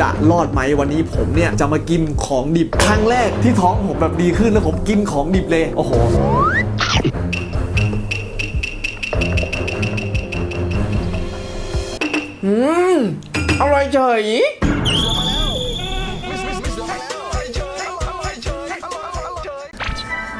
จะรอดไหมวันนี้ผมเนี่ยจะมากินของดิบครั้งแรกที่ท้องผมแบบดีขึ้นแล้วผมกินของดิบเลย โอ้โหอืมอร่อยเฉย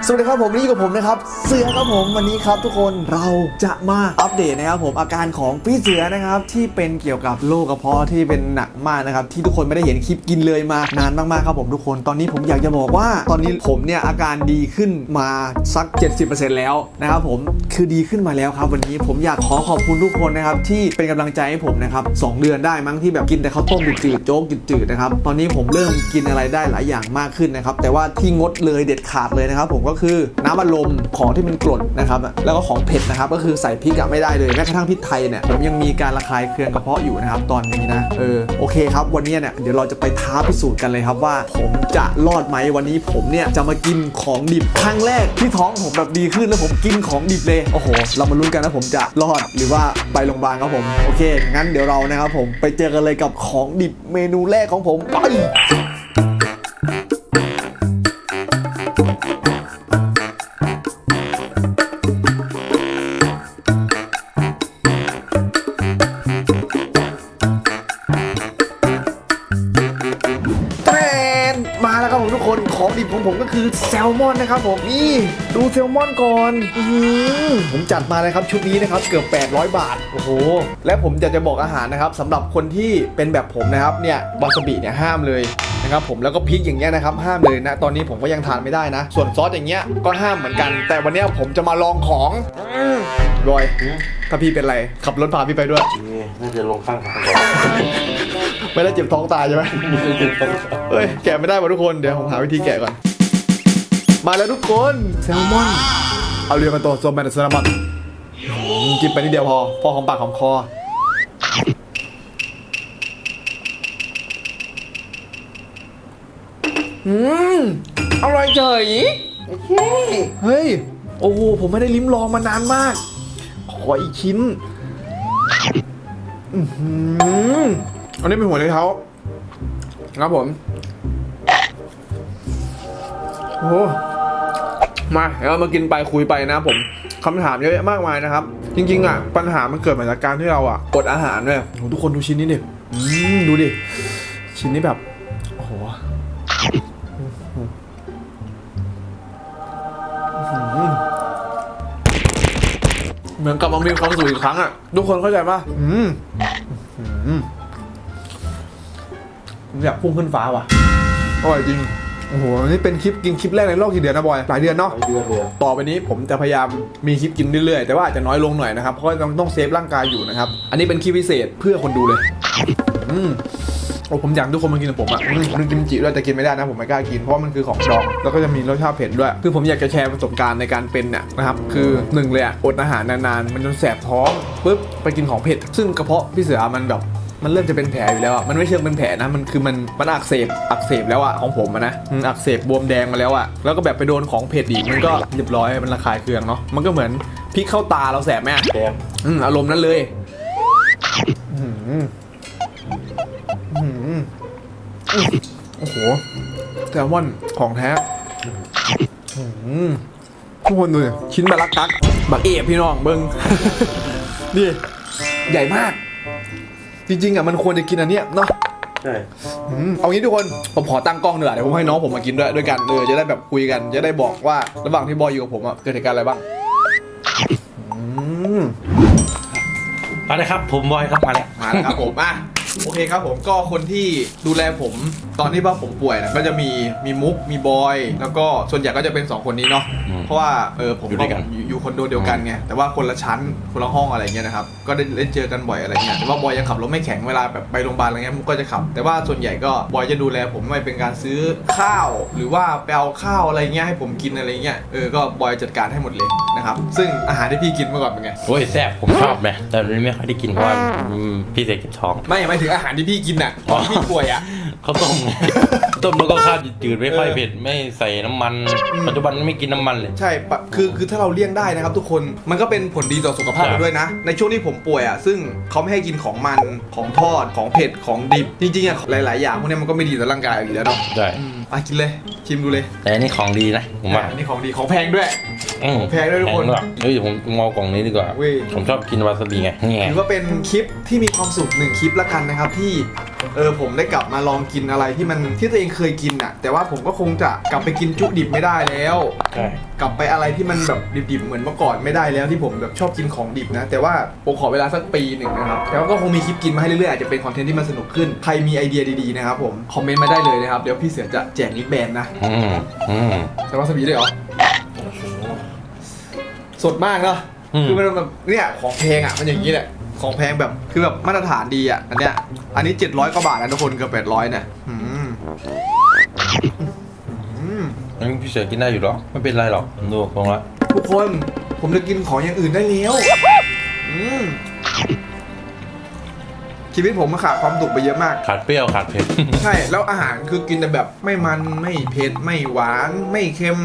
สวัสดีครับผมนี่อยู่กับผมนะครับ เสือครับผมวันนี้ครับทุกคนเราจะมาอัปเดตนะครับผมอาการของพี่เสือนะครับที่เป็นเกี่ยวกับโรคกระเพาะที่เป็นหนักมากนะครับที่ทุกคนไม่ได้เห็นคลิปกินเลยมานานมากๆครับผมทุกคนตอนนี้ผมอยากจะบอกว่า ตอนนี้ผมเนี่ยอาการดีขึ้นมาสัก 70%แล้วนะครับผมคือดีขึ้นมาแล้วครับ วันนี้ผมอยากขอขอบคุณทุกคนนะครับที่เป็นกำลังใจให้ผมนะครับสองเดือนได้มั้งที่แบบกินแต่ข้าวต้มจืดๆโจ๊กจืดๆนะครับตอนนี้ผมเริ่มกินอะไรได้หลายอย่างมากขึ้นนะครับแต่ว่าที่งดเลยเด็ดขาดเลยนะครับผมก็คือน้ำอัดลมของที่เป็นกรดนะครับแล้วก็ของเผ็ดนะครับก็คือใส่พริกอะไม่ได้เลยแม้กระทั่งพริกไทยเนี่ยผมยังมีการระคายเคืองกระเพาะอยู่นะครับตอนนี้นะเออโอเคครับ วันนี้เนี่ยเดี๋ยวเราจะไปท้าพิสูจน์กันเลยครับว่า ผมจะรอดไหมวันนี้ผมเนี่ยจะมากินของดิบครั้งแรกที่ท้องผมแบบดีขึ้นแล้วผมกินของดิบเลยโอ้โห เรามาลุ้นกันนะผมจะรอดหรือว่าไปโรงพยาบาลครับผมโอเคงั้นเดี๋ยวเรานะครับผมไปเจอกันเลยกับของดิบเมนูแรกของผมไป ของดิบของผมก็คือแซลมอนนะครับผมนี่ดูแซลมอนก่อนอื้อหือผมจัดมาเลยครับชุดนี้นะครับเกือบ 800 บาทโอ้โหและผมอยากจะบอกอาหารนะครับสำหรับคนที่เป็นแบบผมนะครับเนี่ยวาซาบิเนี่ยห้ามเลยนะครับผมแล้วก็พริกอย่างเงี้ยนะครับห้ามเลยนะตอนนี้ผมก็ยังทานไม่ได้นะ ส่วนซอสอย่างเงี้ยก็ห้ามเหมือนกัน แต่วันเนี้ยผมจะมาลองของอื้อบอยถ้าพี่เป็นไรขับรถพาพี่ไปด้วยนี่น่าจะลงข้างทางก่อน ไม่ได้เจ็บท้องตายใช่ไหมเฮ้ยแกะไม่ได้ว่ะทุกคนเดี๋ยวผมหาวิธีแกะก่อน มาแล้วทุกคนแซลมอนเอาเรียกันตัวโซแมนแซลมอนอืมกินไปนิดเดียวพอพอของปากของคออืมอร่อยเฉยเฮ้ย โอ้โห ผมไม่ได้ลิ้มลองมานานมาก ขออีกชิ้น อืม อันนี้เป็นหัวไชเท้าครับผมโอ้มาเดี๋ยวเรามากินไปคุยไปนะผมคำถามเยอะแยะมากมายนะครับ จริง ๆ อะ ปัญหามันเกิดมาจากการที่เราอะอดอาหารด้วยโอ้โหทุกคนดูชิ้นนี้ดิดูดิ ชิ้นนี้แบบ โอ้โหเหมือนกลับมามีความสุขอีกครั้งอะ ทุกคนเข้าใจป่ะอืมอืม ผมอยากพุ่งขึ้นฟ้าว่ะอร่อยจริง โอ้โห นี่เป็นคลิปกินคลิปแรกในโลกกี่เดือนนะบอย หลายเดือนเนาะไปเดือนเลยต่อไปนี้ผมจะพยายามมีคลิปกินเรื่อยๆ แต่ว่าอาจจะน้อยลงหน่อยนะครับ เพราะว่าต้องต้องเซฟร่างกายอยู่นะครับ อันนี้เป็นคลิปพิเศษเพื่อคนดูเลย อืมโอ้ผมอยากให้ทุกคนมากินกับผมอะมันมันกิมจิด้วยแต่กินไม่ได้นะผมไม่กล้ากินเพราะว่ามันคือของดอง แล้วก็จะมีรสชาติเผ็ดด้วย คือผมอยากจะแชร์ประสบการณ์ในการเป็นเนี่ยนะครับ คือหนึ่งเลยอะอดอาหารนานๆ มันจนแสบท้องปุ๊บไปกินของเผ็ด ซึ่งกระเพาะพี่เสือมันแบบ มันเริ่มจะเป็นแผลอยู่แล้วอะ มันไม่เชิงเป็นแผลนะ มันคือมันมันอักเสบอักเสบแล้วอะของผมอะนะอืมอักเสบบวมแดงมาแล้วอะ แล้วก็แบบไปโดนของเผ็ดอีก มันก็เรียบร้อย มันระคายเคืองเนาะ มันก็เหมือนพริกเข้าตาเราแสบไหมอะแดงอืมอารมณ์นั้นเลยอื้อหืออื้อหือโอ้โหแซลมอนของแท้อื้อหือทุกคนดูดิชิ้นบาลักกัก บักเอฟพี่น้องเบิ้งนี่ใหญ่มาก จริงๆอะมันควรจะกินอันเนี้ยเนาะใช่อืมเอางี้ทุกคนผมขอตั้งกล้องเดือเดี๋ยวผมให้น้องผมมากินด้วยด้วยกันเออจะได้แบบคุยกัน จะได้บอกว่าระหว่างที่บอยอยู่กับผมอะเกิดเหตุการณ์อะไรบ้างอืม มาเลยครับ ผมบอยครับมาแล้ว มาแล้วครับผมอะโอเคครับผมก็คนที่ดูแลผมตอนที่ว่าผมป่วยนะก็จะมีมีมุกมีบอย แล้วก็ส่วนใหญ่ก็จะเป็นสองคนนี้เนาะอืมเพราะว่าเออผมอยู่ด้วยกัน อยู่ อยู่คอนโดเดียวกันไงแต่ว่าคนละชั้นคนละห้องอะไรเงี้ยนะครับก็ได้เล่นเจอกันบ่อยอะไรเงี้ยแต่ว่าบอยยังขับรถไม่แข็งเวลาแบบไปโรงพยาบาลอะไรเงี้ยมุกก็จะขับ แต่ว่าส่วนใหญ่ก็บอยจะดูแลผมไม่เป็นการซื้อข้าว หรือว่าไปเอาข้าวอะไรเงี้ยให้ผมกินอะไรเงี้ยเออก็บอยจัดการให้หมดเลยนะครับซึ่งอาหารที่พี่กินเมื่อก่อนเป็นไงโอ้ยแซ่บผมชอบไหมแต่ตอนนี้ไม่ค่อยได้กินเพราะว่าอืมพี่เสกเก็บท้อง ไม่ไม่ถึงอาหารที่พี่กินน่ะตอนที่พี่ป่วยอะ เขาวต้มต้มแล้วก็ข้าวจืดๆไม่ค่อยเผ็ดไม่ใส่น้ำมันปัจจุบันไม่กินน้ำมันเลย ใช่ปะคือคือถ้าเราเลี่ยงได้นะครับทุกคน มันก็เป็นผลดีต่อสุขภาพครับเราด้วยนะ ในช่วงที่ผมป่วยอะ ซึ่งเขาไม่ให้กินของมัน ของทอด ของเผ็ด ของดิบ จริงๆอะหลายๆอย่างพวกนี้มันก็ไม่ดีต่อร่างกายอยู่แล้วเนาะใช่ อืมไปกินเลยชิมดูเลยแต่อันนี้ของดีนะผมว่าอันนี้ของดีของแพงด้วย อืมแพงด้วยทุกคนแพงเฮ้ยผมมองกล่องนี้ดีกว่า เว้ย ผมชอบกินวาซาบิไงนี่ไงถือว่าเป็นคลิปที่มีความสุขหนึ่งคลิปละกันนะครับที่เออผมได้กลับมาลองกินอะไรที่มันที่ตัวเองเคยกินอะ แต่ว่าผมก็คงจะกลับไปกินจุดิบไม่ได้แล้ว ใช่กลับไปอะไรที่มันแบบดิบๆเหมือนเมื่อก่อนไม่ได้แล้วที่ผมแบบชอบกินของดิบนะ แต่ว่าผมขอเวลาสักปีหนึ่งนะครับแล้วก็คงมีคลิปกินมาให้เรื่อยๆอาจจะเป็นคอนเทนต์ที่มันสนุกขึ้นใครมีไอเดียดีๆนะครับผมคอมเมนต์มาได้เลยนะครับเดี๋ยวพี่เสือจะแจกลิปแบนนะอืมอืม แต่ว่าสบีเลยเหรอสดมากเนาะอืม คือมันแบบเนี่ยของแพงอะมันอย่างนี้แหละของแพงแบบคือแบบมาตรฐานดีอะอันเนี้ยอันนี้ 700กว่าบาทนะทุกคนเกือบ800เนี่ยอืมอืมอันนี้พี่เสือกินได้อยู่หรอ ไม่เป็นไรหรอกผมดูตรงละทุกคนผมจะกินของอย่างอื่นได้แล้ว ชีวิตผมมันขาดความสุขไปเยอะมาก ขาดเปรี้ยวขาดเผ็ด ใช่ แล้วอาหารคือกินแต่แบบไม่มันไม่เผ็ดไม่หวานไม่เค็ม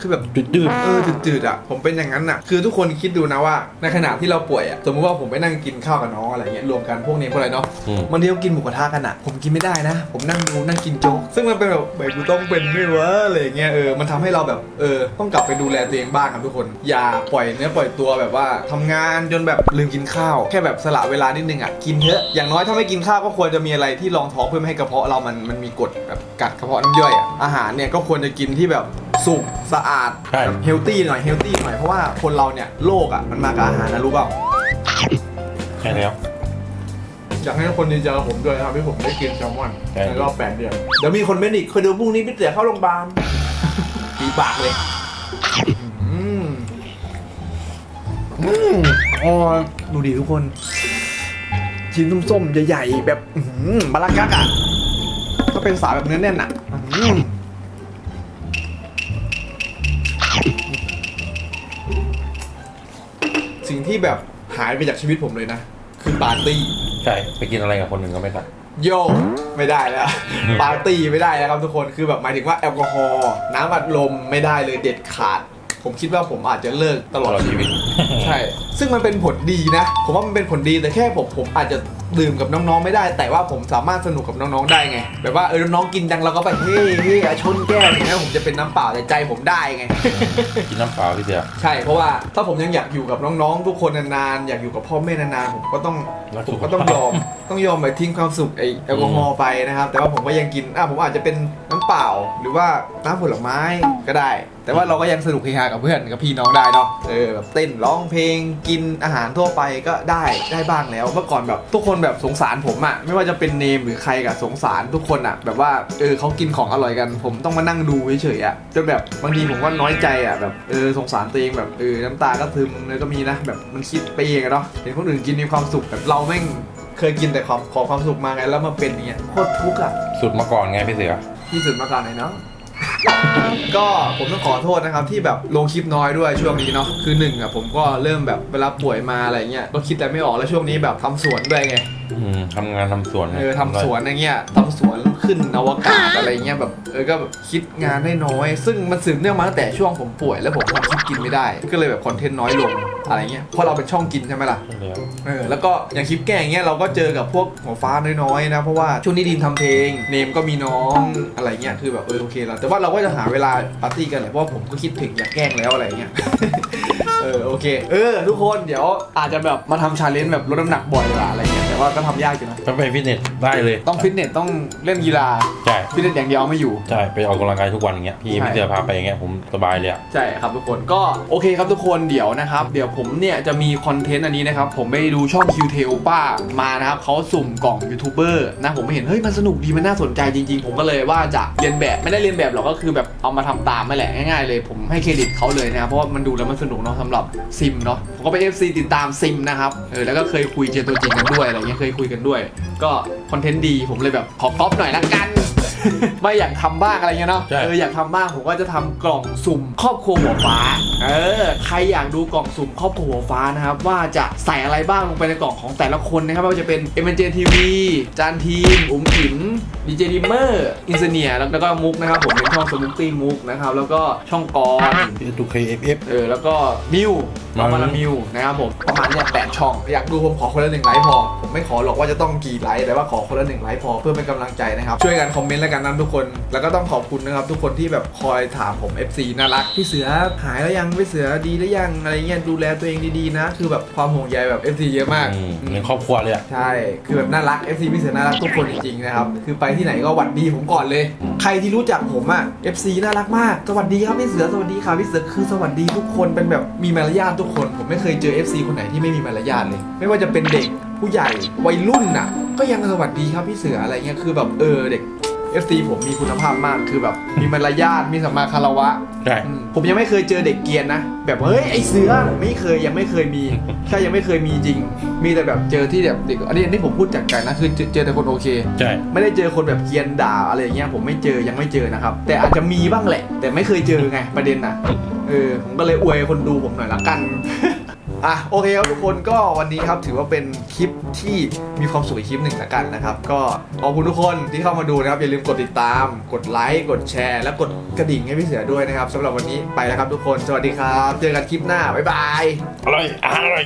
คือแบบดืดเออจืดๆอะผมเป็นอย่างนั้นอะ คือทุกคนคิดดูนะว่า ในขณะที่เราป่วยอะสมมติว่าผมไปนั่งกินข้าวกับน้องอะไรเงี้ยรวมกันพวกนี้พวกอะไรเนาะๆอืม บางทีเรากินหมูกระทะกันอะ ผมกินไม่ได้นะ ผมนั่งดูนั่งกินโจ๊กซึ่งมันเป็นแบบแบบกูต้องเป็นไม่วะอะไรเงี้ยเออมันทำให้เราแบบเออต้องกลับไปดูแลตัวเองบ้างครับทุกคน อย่าปล่อยเนื้อปล่อยตัวแบบว่าทำงานจนแบบลืมกินข้าวแค่แบบสละเวลานิดนึงอะกินเถอะอย่างน้อยถ้าไม่กินข้าวก็ควรจะมีอะไรที่รองท้องเพื่อไม่ให้กระเพาะเรามันมันมีกรดแบบกัดกระเพาะน้ำย่อยอะอาหารเนี่ยก็ควรจะกินที่แบบ สุกสะอาดใช่แบบเฮลตี้หน่อยเฮลตี้หน่อยเพราะว่าคนเราเนี่ยโรคอะมันมากับอาหารนะรู้เปล่าใช่แล้ว อยากให้ทุกคนดีใจกับผมด้วยนะครับที่ผมได้กินแซลมอนใช่ ในรอบแปดเดือนเดี๋ยวมีคนเป็นอีกเคยดูพรุ่งนี้พี่เตี๋ยเข้าโรงพยาบาลปีปากเลยอืมอืมอ๋อดูดิทุกคน ชิ้นส้มๆใหญ่ๆแบบอื้อหือบารากักอะก็เป็นสายแบบเนื้อแน่นอะอืม สิ่งที่แบบหายไปจากชีวิตผมเลยนะ คือปาร์ตี้ใช่ไปกินอะไรกับคนหนึ่งก็ไม่ได้โยไม่ได้แล้ว ปาร์ตี้ไม่ได้แล้วครับทุกคนคือแบบหมายถึงว่าแอลกอฮอล์น้ำอัดลมไม่ได้เลยเด็ดขาด ผมคิดว่าผมอาจจะเลิกตลอดตลอดชีชีวิวิตตใช่ ซึ่งมันเป็นผลดีนะ ผมว่ามันเป็นผลดีแต่แค่ผมผมอาจจะดื่มกับน้องๆไม่ได้ แต่ว่าผมสามารถสนุกกับน้องๆได้ไง แบบว่าเออน้องๆกินดังเราก็ไปเฮ้ยเฮ้ยชนแก้วถึงแม้ผมจะเป็นน้ำเปล่าแต่ใจผมได้ไง กินน้ำเปล่าพี่เสือใช่เพราะว่าถ้าผมยังอยากอยู่กับน้องๆทุกคนนานๆอยากอยู่กับพ่อแม่นานๆผมก็ต้องรักผสุมขก็ต้องภาพยอมต้องยอมไปทิ้งความสุขไอแอลกอฮอล์ไปนะครับ แต่ว่าผมก็ยังกินอะผมอาจจะเป็นน้ำ เปล่า หรือว่าน้ำผลไม้ก็ได้ แต่ว่าเราก็ยังสนุกเฮฮากับเพื่อนกับพี่น้องได้เนาะเออแบบเต้นร้องเพลงกินอาหารทั่วไปก็ได้ได้บ้างแล้ว เมื่อก่อนแบบทุกคนแบบสงสารผมอะไม่ว่าจะเป็นเนมหรือใครกับสงสารทุกคนอะแบบว่าเออเขากินของอร่อยกัน ผมต้องมานั่งดูเฉยๆอะจนแบบบางทีผมก็น้อยใจอะแบบเออสงสารตัวเองแบบเออน้ำตาก็ซึมเลยก็มีนะ แบบมันคิดไปเองอะเนาะเห็นคนอื่นกินมีความสุขแบบเราแม่งเคยกินแต่ความขอความสุขมาไงแล้วมาเป็นอย่างเงี้ยโคตรทุกข์อะสุดมาก่อนไงพี่เสือ ที่สุดมาก่อนเลยเนาะ ก็ผมต้องขอโทษนะครับที่แบบลงคลิปน้อยด้วยช่วงนี้เนาะคือหนึ่งอะผมก็เริ่มแบบเวลาป่วยมาอะไรเงี้ยก็คิดแต่ไม่ออกแล้วช่วงนี้แบบทำสวนด้วยไง อืมทำงานทำสวนเออทำสวนอย่างเงี้ยทำสวนขึ้นอวกาศอะไรเงี้ยแบบเออก็แบบคิดงานได้น้อย ซึ่งมันสืบเนื่องมาตั้งแต่ช่วงผมป่วยแล้วผมทำคลิปกินไม่ได้ ก็เลยแบบคอนเทนต์น้อยลง อะไรเงี้ยเพราะเราเป็นช่องกินใช่ไหมล่ะใช่แล้วเออแล้วก็อย่างคลิปแกล้งเงี้ยเราก็เจอกับพวกหัวฟ้าน้อยๆนะเพราะว่าช่วงนี้ดีมทำเพลงเนมก็มีน้องอะไรเงี้ยคือแบบเออโอเคแล้วแต่ว่าเราก็จะหาเวลาปาร์ตี้กันแหละเพราะว่าผมก็คิดถึงอยากแกล้งแล้วอะไรเงี้ยเออโอเค เออ ทุกคนเดี๋ยวอาจจะแบบมาทำชาเลนจ์แบบลดน้ำหนักบ่อยกว่าอะไรเงี้ย แต่ว่าก็ทำยากอยู่นะ ถ้าไปฟิตเนสได้เลยต้องฟิตเนสต้องเล่นกีฬาใช่ฟิตเนสอย่างเดียวไม่อยู่ ใช่ไปออกกำลังกายทุกวันอย่างเงี้ยพี่ใช่ พี่เสือพาไปอย่างเงี้ยผมสบายเลยอะ ใช่ครับทุกคนก็โอเคครับทุกคนเดี๋ยวนะครับ เดี๋ยวผมเนี่ยจะมีคอนเทนต์อันนี้นะครับ ผมไปดูช่อง q t e o p a มานะครับเขาสุ่มกล่องยูทูบเบอร์นะผมเห็น เฮ้ย มันสนุกดีมันน่าสนใจจริงๆ ผมก็เลยว่าจะเรียนแบบไม่ได้เรียนแบบหรอกก็คือแบบเอามาทำตามไม่แหละง่ายๆเลย ผมให้เครดิตเขาเลยนะครับเพราะว่ามันดูแล้วมันสนุกเนาะสำหรับซิมเนาะผมก็เป็น FC ติดตามซิมนะครับเออแล้วก็เคยคุยเจอตัวจริงกันด้วยอะไรเงี้ยเคยคุยกันด้วย ก็คอนเทนต์ดีผมเลยแบบขอก๊อปหน่อยละกัน ไม่อยากทำบ้างอะไรเงี้ยเนาะใช่ เอออยากทำบ้างผมก็จะทำกล่องสุ่ม ครอบครัวหัวฟ้า เออใครอยากดูกล่องสุ่มครอบครัวหัวฟ้านะครับว่าจะใส่อะไรบ้างลงไปในกล่องของแต่ละคนนะครับไม่ว่าจะเป็น m อ j TV จานทีมอุ๋มอิ๋มดีเจดิมเมอร์อินเนียแล้วก็มุกนะครับผมเป็นช่องสมุกตี้มุกนะครับแล้วก็ช่องกอนดูเคเอฟเอฟ เออแล้วก็มิวน้องมาลามิวนะครับผมประมาณเนี่ยแปดช่อง อยากดูผมขอคนละหนึ่งไลค์พอ ผมไม่ขอหรอกว่าจะต้องกี่ไลค์แต่ว่าขอคนละหนึ่งไลค์พอเพื่อเป็นกำลังใจนะครับ ช่วยกันคอมเมนต์แล้วกันนะทุกคน แล้วก็ต้องขอบคุณนะครับทุกคนที่แบบคอยถามผม FC น่ารักพี่เสือหายแล้วยังพี่เสือดีแล้วยังอะไรเงี้ยดูแลตัวเองดีๆนะ คือแบบความห่วงใยแบบ FC เยอะมากในครอบครัวเลยอะ ใช่คือแบบน่ารัก FC พี่เสือน่ารักทุกคนจริงๆนะครับคือไปที่ไหนก็หวัดดีผมก่อนเลย ใครที่รู้จักผมอะ FC น่ารักมากสวัสดีครับพี่เสือสวัสดีค่ะพี่เสือคือสวัสดีทุกคนเป็นแบบมีมารยาททุกคน ผมไม่เคยเจอ FC คนไหนที่ไม่มีมารยาทเลย ไม่ว่าจะเป็นเด็กผู้ใหญ่วัยรุ่นน่ะ ก็ยังสวัสดีครับพี่เสืออะไรเงี้ยคือแบบเออเด็ก FC ผมมีคุณภาพมากคือแบบ มีมารยาทมีสัมมาคารวะใช่ อืมผมยังไม่เคยเจอเด็กเกรียนนะ แบบเฮ้ยไอเสือไม่เคยยังไม่เคยมีแค่ยังไม่เคยมีจริง มีแต่แบบเจอที่แบบเด็กอันนี้อันนี้ผมพูดจากใจนะคือเจอเจอแต่คนโอเค ใช่ ไม่ได้เจอคนแบบเกรียนด่าอะไรอย่างเงี้ยผมไม่เจอยังไม่เจอนะครับ แต่อาจจะมีบ้างแหละ แต่ไม่เคยเจอไงประเด็นน่ะเออผมก็เลยอวยคนดูผมหน่อยละกัน อะโอเคครับทุกคนก็วันนี้ครับถือว่าเป็นคลิปที่มีความสุขอีกคลิปหนึ่งละกันนะครับ ก็ขอบคุณทุกคนที่เข้ามาดูนะครับ อย่าลืมกดติดตาม กดไลค์กดแชร์ และกดกระดิ่งให้พี่เสือด้วยนะครับสำหรับวันนี้ไปแล้วครับทุกคน สวัสดีครับ เจอกันคลิปหน้าบ๊ายบาย อร่อยอาหารอร่อย